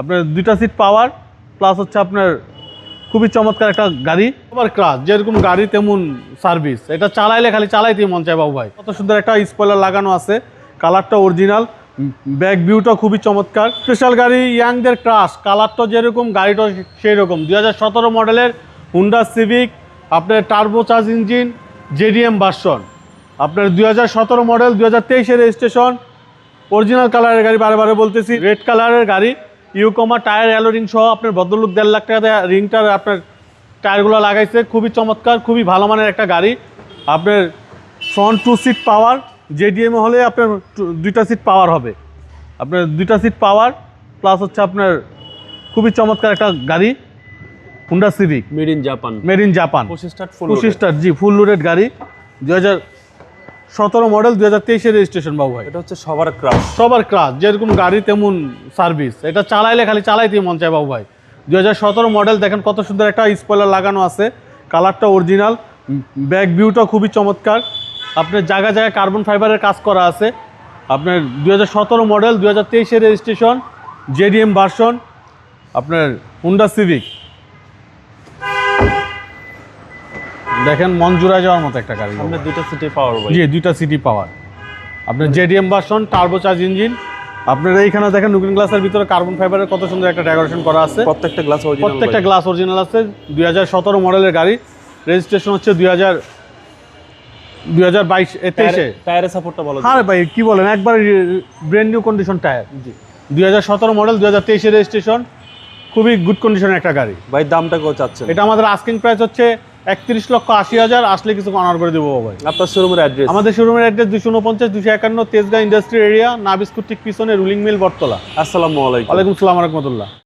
আপনার দুইটা seat power plus হচ্ছে আপনার খুবই চমৎকার একটা গাড়ি। আবার ক্রাস যেরকম গাড়ি তেমন সার্ভিস এটা চালাইলে খালি চালাইতেই মন চায় বাবু ভাই। কত সুন্দর একটা স্পয়লার লাগানো আছে। কালারটা অরিজিনাল ব্যাক ভিউটা খুবই চমৎকার। স্পেশাল গাড়ি ইয়াংদের ক্রাশ কালারটা যেরকম গাড়িটা সেই রকম দুই হাজার সতেরো মডেলের হুন্ডা সিভিক আপনার turbo charge engine JDM version আপনার দুই হাজার সতেরো মডেল দুই হাজার তেইশের রেজিস্ট্রেশন অরিজিনাল কালারের গাড়ি বারে বারে বলতেছি। রেড কালারের গাড়ি। ইউকোমা টায়ার অ্যালো রিং সহ আপনার ভদ্রলোক দেড় লাখ টাকা দিয়ে রিংটার আপনার টায়ারগুলো লাগাইছে। খুবই চমৎকার খুবই ভালো মানের একটা গাড়ি। আপনার front two seat power JDM হলে আপনার দুইটা সিট পাওয়ার হবে। আপনার দুইটা সিট পাওয়ার প্লাস হচ্ছে আপনার খুবই চমৎকার একটা গাড়ি Honda Civic made in Japan made in Japan পঁচিশ স্টার্ট পঁচিশ জি ফুল লোডেড গাড়ি। দু হাজার সতেরো মডেল দু হাজার তেইশের রেজিস্ট্রেশন বাবু ভাই। এটা হচ্ছে সবার ক্রাশ সবার ক্রাস যেরকম গাড়ি তেমন সার্ভিস এটা চালাইলে খালি চালাইতেই মন চায় বাবু ভাই। দু হাজার সতেরো মডেল দেখেন কত সুন্দর একটা স্পয়লার লাগানো আছে। কালারটা অরিজিনাল ব্যাক ভিউটা খুবই চমৎকার। আপনার জায়গায় জায়গায় কার্বন ফাইবারের কাজ করা আছে। আপনার দু হাজার সতেরো মডেল দু হাজার তেইশের রেজিস্ট্রেশন জেডিএম ভার্সন আপনার হুন্ডা সিভিক দেখেন মন জুড়ায় যাওয়ার মতো একটা গাড়ি আপনার। দুইটা সিটে পাওয়ার জি দুইটা সিটি পাওয়ার আপনার JDM version turbo charge engine আপনার এইখানে দেখেন নুকিং গ্লাসের ভিতরে কার্বন ফাইবারের কত সুন্দর একটা ডেকোরেশন করা আছে। প্রত্যেকটা গ্লাস অরিজিনাল প্রত্যেকটা গ্লাস অরিজিনাল আছে। দুই হাজার সতেরো মডেলের গাড়ি। রেজিস্ট্রেশন হচ্ছে দুই হাজার দুই হাজার বাইশ তেইশে। টায়ারের সাপোর্টটা ভালো হ্যাঁ ভাই কি বলেন? একবার ব্র্যান্ড নিউ কন্ডিশন টায়ার জি। দুই হাজার সতেরো মডেল দুই হাজার তেইশে রেজিস্ট্রেশন খুবই গুড কন্ডিশনের একটা গাড়ি। ভাই দামটা কেউ চাচ্ছেন এটা আমাদের আস্কিং প্রাইস হচ্ছে একত্রিশ লক্ষ আশি হাজার আসলে কিছু অনার করে দেবো ভাই আপনার শোরুমের অ্যাড্রেস আমাদের শোরুমের অ্যাড্রেস দুশো উনপঞ্চাশ দুশো একান্ন তেজগাঁ ইন্ডাস্ট্রি এরিয়া নাবিস্কুট ঠিক পিছনে রুলিং মিল বটতলা। আসসালামু আলাইকুম। আলাইকুম সালাম রহমতুল্লাহ।